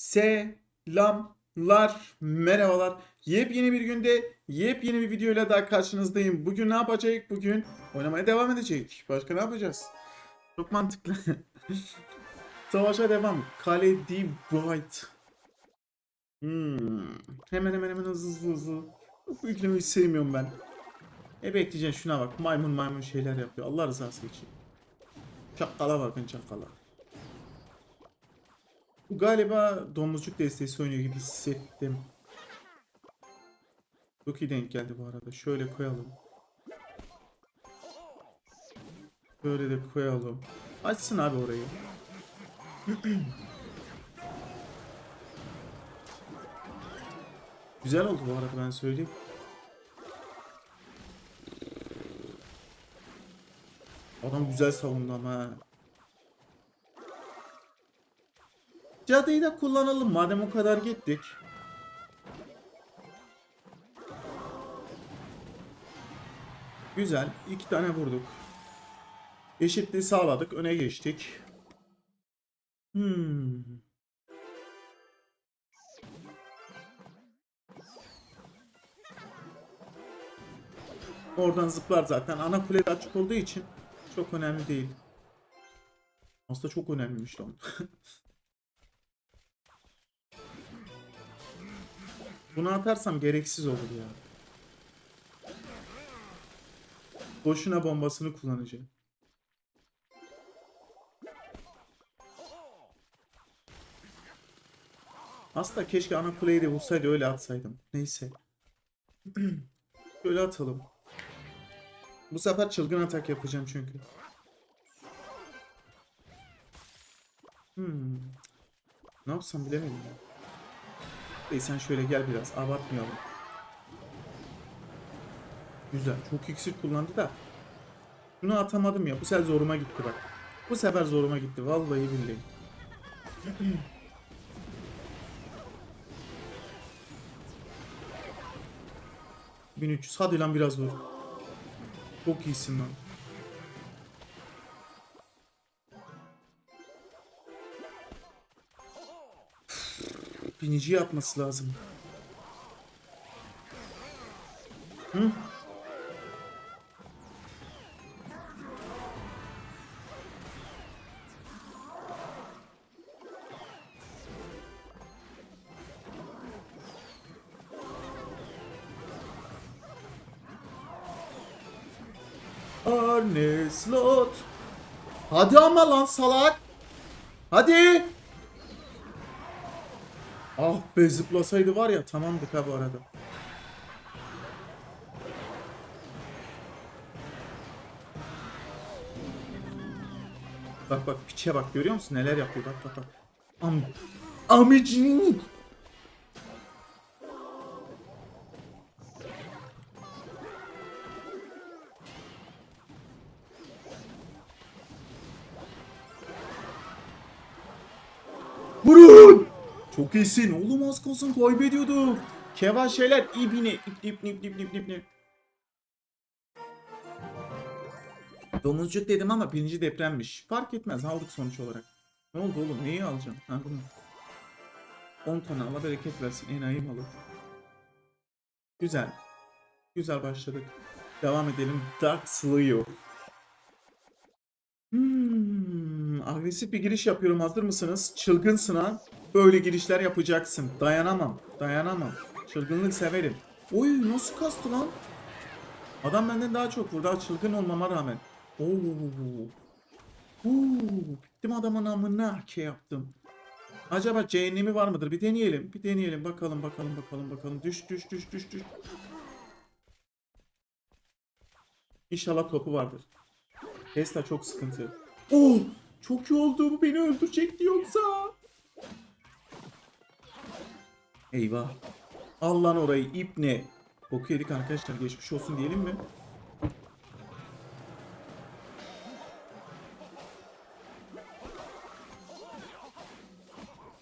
Selamlar, merhabalar. Yepyeni bir günde yepyeni bir videoyla daha karşınızdayım. Bugün ne yapacağız? Bugün oynamaya devam edecek. Başka ne yapacağız? Çok mantıklı. Savaşa devam. Kale Div Bright. Hmm. Hemen hemen hemen hızlı hızlı hızlı. Bu yüklemeyi sevmiyorum ben. E bekleyeceksin şuna bak. Maymun maymun şeyler yapıyor. Allah rızası için. Çakala bakın çakala. Bu galiba domuzcuk destesi oynuyor gibi hissettim. Çok iyi denk geldi bu arada. Şöyle koyalım. Böyle de koyalım. Açsın abi orayı. Güzel oldu bu arada ben söyleyeyim. Adam güzel savundu ama ha. Cadıyı da kullanalım madem o kadar gittik. Güzel. iki tane vurduk. Eşitliği sağladık. Öne geçtik. Hmm. Oradan zıplar zaten. Ana kule açık olduğu için çok önemli değil. Aslında çok önemliymiş lan. Bunu atarsam gereksiz olur ya. Boşuna bombasını kullanacağım. Aslında keşke ana kuleyi de vursaydı öyle atsaydım. Neyse. Böyle atalım. Bu sefer çılgın atak yapacağım çünkü. Hmm. Ne yapsam bilemedim ya. Ey sen şöyle gel biraz abartmayalım. Güzel. Çok iksir kullandı da. Bunu atamadım ya. Bu sefer zoruma gitti bak. Bu sefer zoruma gitti. Vallahi billahi. ...1300. Hadi lan biraz vur. Çok iyisin lan. Binici yapması lazım. Hı? Arne Slot. Hadi ama lan salak. Hadi. Ah be zıplasaydı var ya tamamdık ha bu arada. Bak bak piçe bak görüyor musun neler yapıyor bak bak bak. Am amicin. Çok iyisin. Oğlum az kalsın kaybediyorduk. Kevan şeyler ibine ip ip ip ip ip ip. Domuzcuk dedim ama birinci depremmiş. Fark etmez aldık sonuç olarak. Ne oldu oğlum neyi alacağım? Ha bunu. 10 tane Allah bereket versin enayi malı. Güzel. Güzel başladık. Devam edelim. Dark Slayer. Hmm, agresif bir giriş yapıyorum. Hazır mısınız? Çılgınsın ha. Böyle girişler yapacaksın. Dayanamam. Dayanamam. Çılgınlık severim. Oy nasıl kastı lan? Adam benden daha çok vurdu. Çılgın olmama rağmen. Oo. Oo. Bittim adamın amına şey yaptım. Acaba cehennemi var mıdır? Bir deneyelim. Bir deneyelim. Bakalım bakalım bakalım bakalım. Düş düş düş düş düş. İnşallah topu vardır. Tesla çok sıkıntı. Oh! Çok iyi oldu. Bu beni öldürecekti yoksa. Eyvah. Al lan orayı ip ne? Boku yedik arkadaşlar. Geçmiş olsun diyelim mi?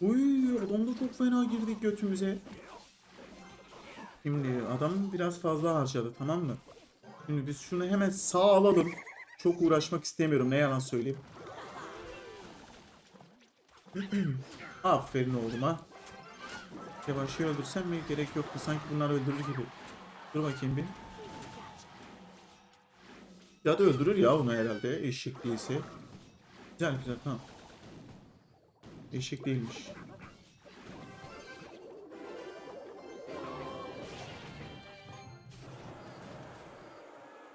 Uy adam da çok fena girdik götümüze. Şimdi adam biraz fazla harcadı tamam mı? Şimdi biz şunu hemen sağ alalım. Çok uğraşmak istemiyorum ne yalan söyleyeyim. Aferin oğluma. Yavaşı öldürsem mi? Gerek yoktu. Sanki bunlar öldürür gibi. Dur bakayım bir. Ya da öldürür ya onu herhalde. Eşek değilse. Güzel güzel tamam. Eşek değilmiş.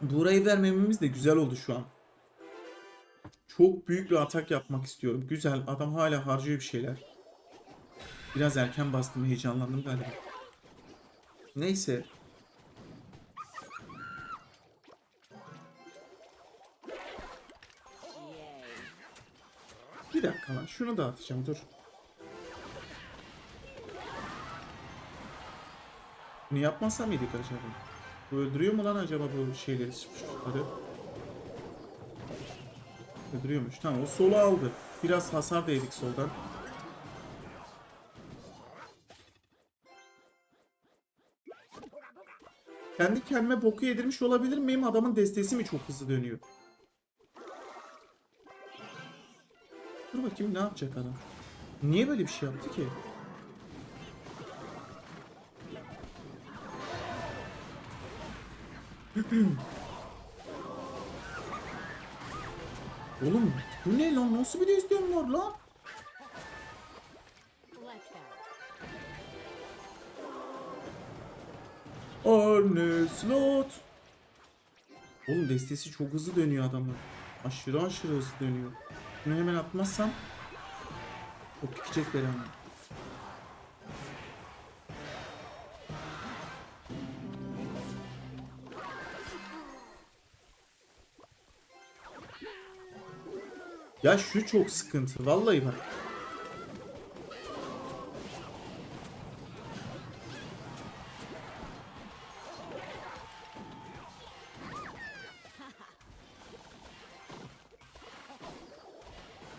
Burayı vermememiz de güzel oldu şu an. Çok büyük bir atak yapmak istiyorum. Güzel. Adam hala harcıyor bir şeyler. Biraz erken bastım. Heyecanlandım galiba. Neyse. Bir dakika lan. Şunu da atacağım. Dur. Bunu yapmasa mıydık acaba? Bu öldürüyor mu lan acaba bu şeyleri sıfırları? Öldürüyormuş. Tamam o solu aldı. Biraz hasar da soldan. Kendi kendime boku yedirmiş olabilir miyim? Adamın destesi mi çok hızlı dönüyor? Dur bakayım ne yapacak adam? Niye böyle bir şey yaptı ki? Oğlum bu ne lan? Nasıl bir destem var lan? Arne Slot. Oğlum destesi çok hızlı dönüyor adamın. Aşırı aşırı hızlı dönüyor. Bunu hemen atmazsam o pikecek belanı. Ya şu çok sıkıntı. Vallahi bak.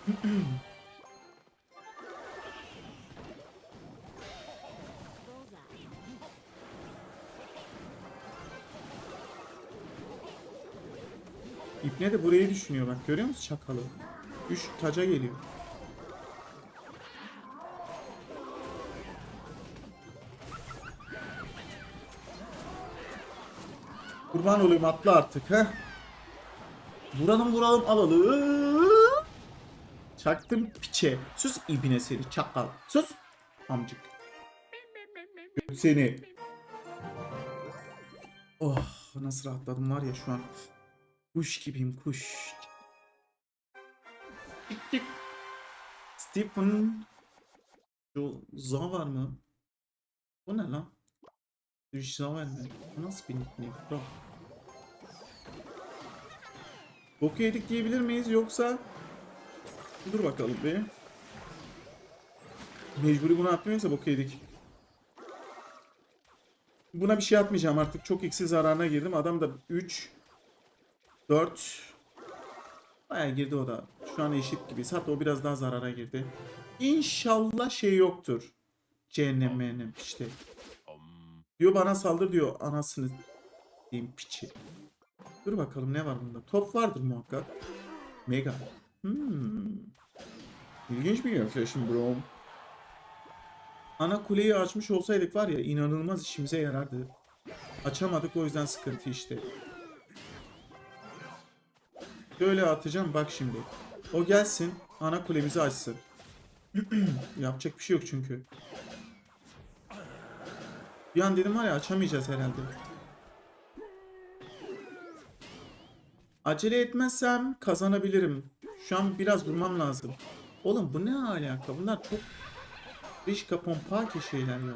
İpne de burayı düşünüyor bak görüyor musun çakalı? 3 taca geliyor. Kurban olayım atla artık ha. Vuralım vuralım alalım. Çaktım piçe. Sus ibine seni çakal. Sus. Amcık. Seni. Oh nasıl rahatladım var ya şu an. Kuş gibiyim kuş. Stephen Joza var mı? Bu ne lan? Zavel mi? Bu nasıl bir nickname? Bro. Boku yedik diyebilir miyiz yoksa Dur bakalım bir. Mecburi bunu atmıyorsa boku yedik. Buna bir şey atmayacağım artık. Çok eksi zararına girdim. Adam da 3 4 Baya girdi o da. Şu an eşit gibiyiz. Hatta o biraz daha zarara girdi. İnşallah şey yoktur. Cehennem işte. Diyor bana saldır diyor anasını diyeyim piçi. Dur bakalım ne var bunda. Top vardır muhakkak. Mega. Hmm. İlginç bir yaklaşım bro. Ana kuleyi açmış olsaydık var ya inanılmaz işimize yarardı. Açamadık o yüzden sıkıntı işte. Şöyle atacağım bak şimdi. O gelsin ana kulemizi açsın. Yapacak bir şey yok çünkü. Bir an dedim var ya açamayacağız herhalde. Acele etmezsem kazanabilirim. Şu an biraz vurmam lazım. Oğlum bu ne alaka? Bunlar çok dış kapompake şeyler ya.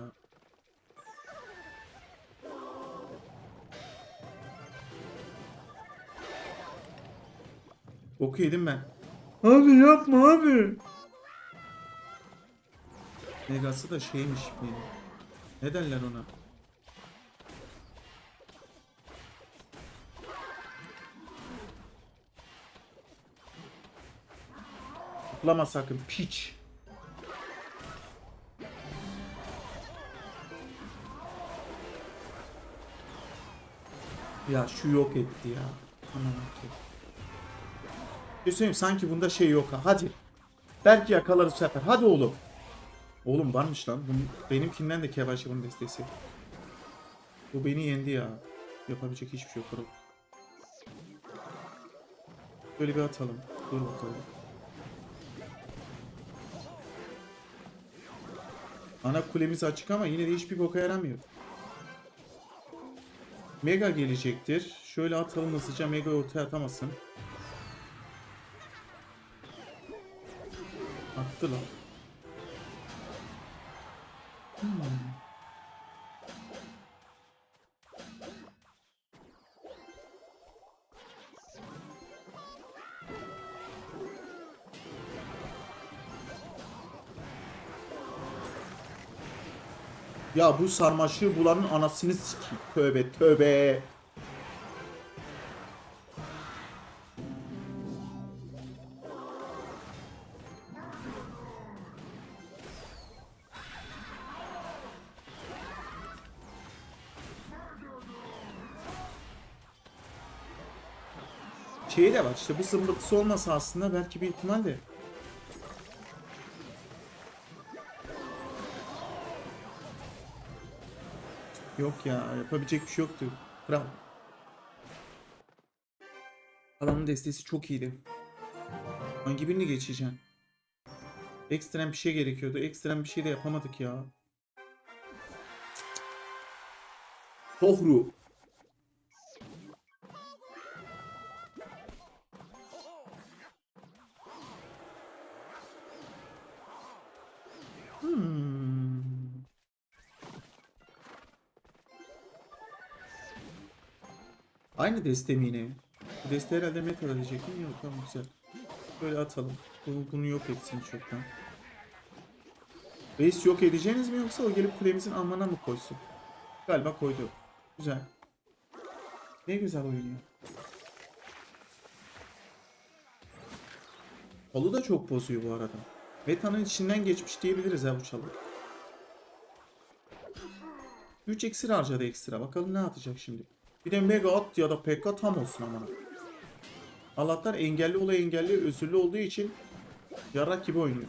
Boku yedim ben. Abi yapma abi. Megası da şeymiş benim. Ne derler ona? Tıklama sakın piç. Ya şu yok etti ya. Aman. Bir söyleyeyim, sanki bunda şey yok ha. Hadi. Belki yakalarız sefer. Hadi oğlum. Oğlum varmış lan. Bunun, benimkinden de Kevaş'ın bunun destesi. Bu beni yendi ya. Yapabilecek hiçbir şey yok. Böyle bir atalım. Dur bakalım. Ana kulemiz açık ama yine de hiçbir boka yaramıyor. Mega gelecektir. Şöyle atalım hızlıca Mega ortaya atamasın. Attı lan. Hmm. Ya bu sarmaşığı bulanın anasını sikeyim. Tövbe tövbe. Şey de var işte bu zımbırtısı olmasa aslında belki bir ihtimal de. Yok ya yapabilecek bir şey yoktu. Bravo. Adamın destesi çok iyiydi. Hangi birini geçeceğim? Ekstrem bir şey gerekiyordu. Ekstrem bir şey de yapamadık ya. Tohru. Aynı deste mi yine? Bu deste herhalde meta verecek mi? Yok tamam güzel. Böyle atalım. Bunu, bunu yok etsin çoktan. Reis yok edeceğiniz mi yoksa o gelip kulemizin amına mı koysun? Galiba koydu. Güzel. Ne güzel oynuyor. Kolu da çok bozuyor bu arada. Meta'nın içinden geçmiş diyebiliriz ha bu çalı. 3 ekstra harcadı ekstra. Bakalım ne atacak şimdi. Bir de mega at ya da PK tam olsun amına. Allah'tan engelli olay engelli özürlü olduğu için yarrak gibi oynuyor.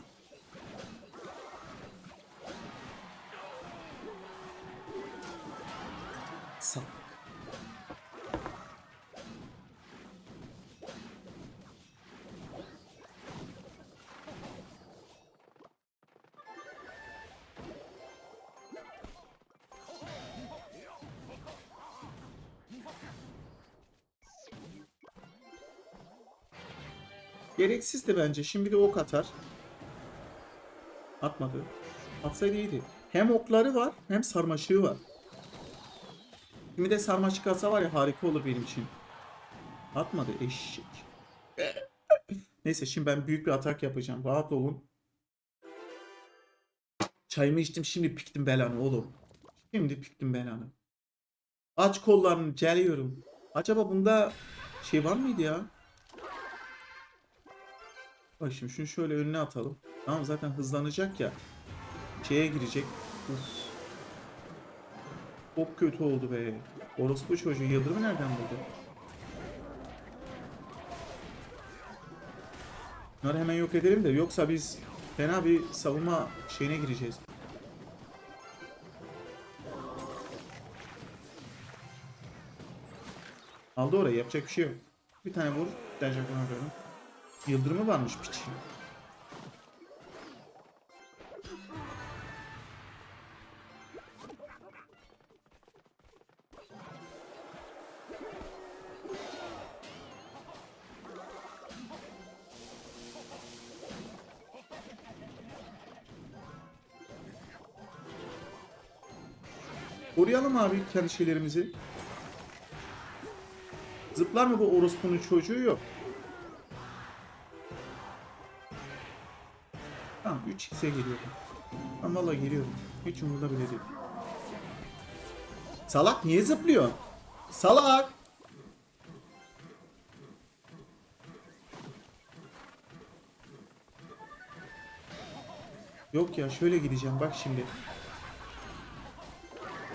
Gereksiz de bence. Şimdi de ok atar. Atmadı. Atsaydı iyiydi. Hem okları var hem sarmaşığı var. Şimdi de sarmaşık atsa var ya harika olur benim için. Atmadı eşek. Neyse şimdi ben büyük bir atak yapacağım. Rahat olun. Çayımı içtim şimdi piktim belanı oğlum. Şimdi piktim belanı. Aç kollarını geliyorum. Acaba bunda şey var mıydı ya? Bak şimdi şunu şöyle önüne atalım. Tamam zaten hızlanacak ya. Şeye girecek. Uf. Çok kötü oldu be. Orospu çocuğu yıldırımı nereden buldu? Bunları hemen yok edelim de yoksa biz fena bir savunma şeyine gireceğiz. Aldı orayı yapacak bir şey yok. Bir tane vur. Denecek ona göre. Yıldırımı varmış piçin. Koruyalım abi kendi şeylerimizi. Zıplar mı bu orospunun çocuğu yok. 3x'e geliyorum. Ben valla geliyorum. Hiç umurda bile değil. Salak niye zıplıyor? Salak! Yok ya şöyle gideceğim bak şimdi.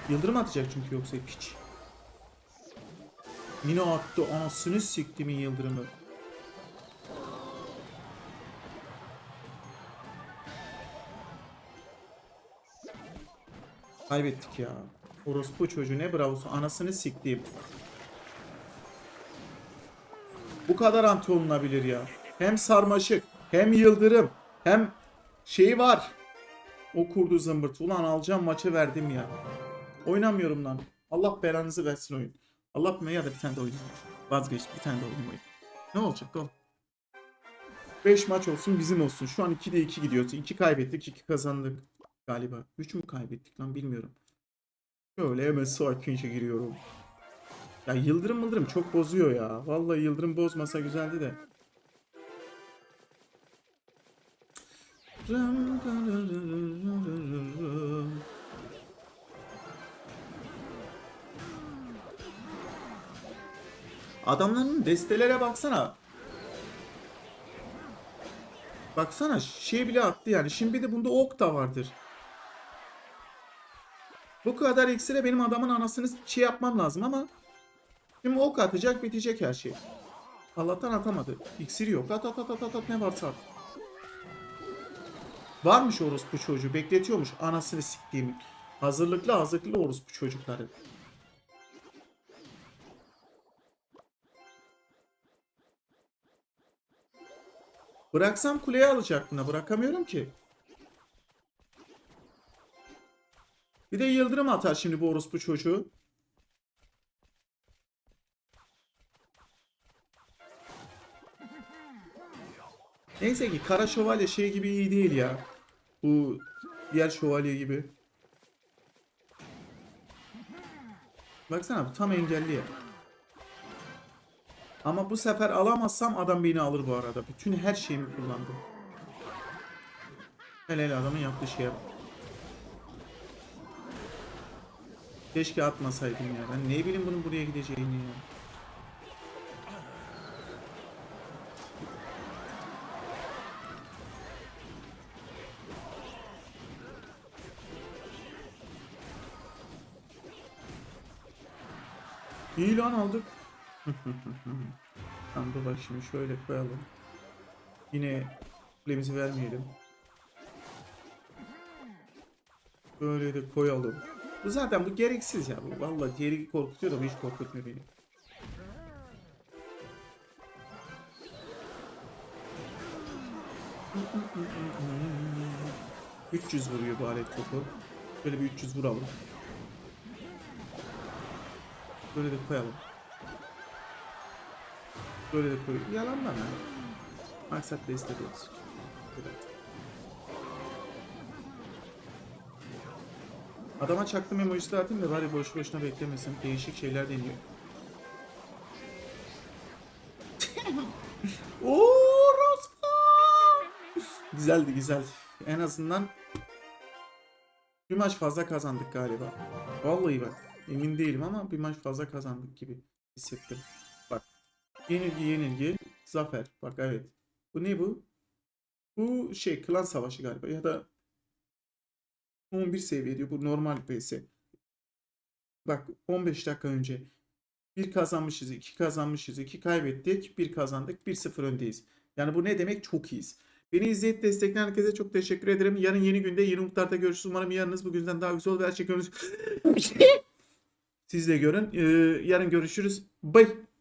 Yıldırım atacak çünkü yoksa piç. Yine attı anasını siktimin yıldırımı. Kaybettik ya. Orospu çocuğu ne bravosu anasını siktiğim. Bu kadar anti olunabilir ya. Hem sarmaşık hem yıldırım hem şeyi var. O kurdu zımbırt. Ulan alacağım maçı verdim ya. Oynamıyorum lan. Allah belanızı versin oyun. Allah mı ya da bir tane de oyun. Vazgeç bir tane de oyun. Ne olacak oğlum? 5 maç olsun bizim olsun. Şu an 2'de 2 gidiyoruz. 2 kaybettik 2 kazandık. Galiba. 3 mü kaybettik lan bilmiyorum. Şöyle hemen sakince giriyorum. Ya yıldırım mıldırım çok bozuyor ya. Vallahi yıldırım bozmasa güzeldi de. Adamların destelere baksana. Baksana şey bile attı yani. Şimdi de bunda ok da vardır. Bu kadar iksire benim adamın anasını şey yapmam lazım ama şimdi ok atacak bitecek her şey. Allah'tan atamadı. İksiri yok. At at at at at, at ne varsa at. Varmış orospu çocuğu. Bekletiyormuş anasını siktiğimi. Hazırlıklı hazırlıklı orospu çocukları. Bıraksam kuleye alacak buna. Bırakamıyorum ki. Bir de yıldırım atar şimdi bu orospu çocuğu. Neyse ki kara şövalye şey gibi iyi değil ya. Bu diğer şövalye gibi. Baksana bu tam engelli ya. Ama bu sefer alamazsam adam beni alır bu arada. Bütün her şeyimi kullandım. Hele adamın yaptığı şeye bak. Keşke atmasaydım ya. Ben ne bileyim bunun buraya gideceğini ya. İyi lan aldık. Tamam bak şimdi şöyle koyalım. Yine kulemizi vermeyelim. Böyle de koyalım. Bu zaten bu gereksiz ya. Bu vallahi geri korkutuyor da bu hiç korkutmuyor beni. ...300 vuruyor bu alet topu. Böyle bir 300 vuralım. Böyle de koyalım. Böyle de koyalım. Yalan bana. Maksat destek olsun. Evet. Adama çaktım emojisi atayım da bari boş boşuna beklemesin. Değişik şeyler deniyor. Ooo Rospa! Güzeldi güzel. En azından bir maç fazla kazandık galiba. Vallahi bak. Emin değilim ama bir maç fazla kazandık gibi hissettim. Bak. Yenilgi yenilgi. Zafer. Bak evet. Bu ne bu? Bu şey klan savaşı galiba ya da 11 seviye diyor. Bu normal PS. Bak 15 dakika önce bir kazanmışız, iki kazanmışız, iki kaybettik, bir kazandık, 1-0 öndeyiz. Yani bu ne demek? Çok iyiyiz. Beni izleyip destekleyen herkese çok teşekkür ederim. Yarın yeni günde yeni umutlarda görüşürüz. Umarım yarınız bugünden daha güzel olur. Her şey. Siz de görün. Ee, yarın görüşürüz. Bye.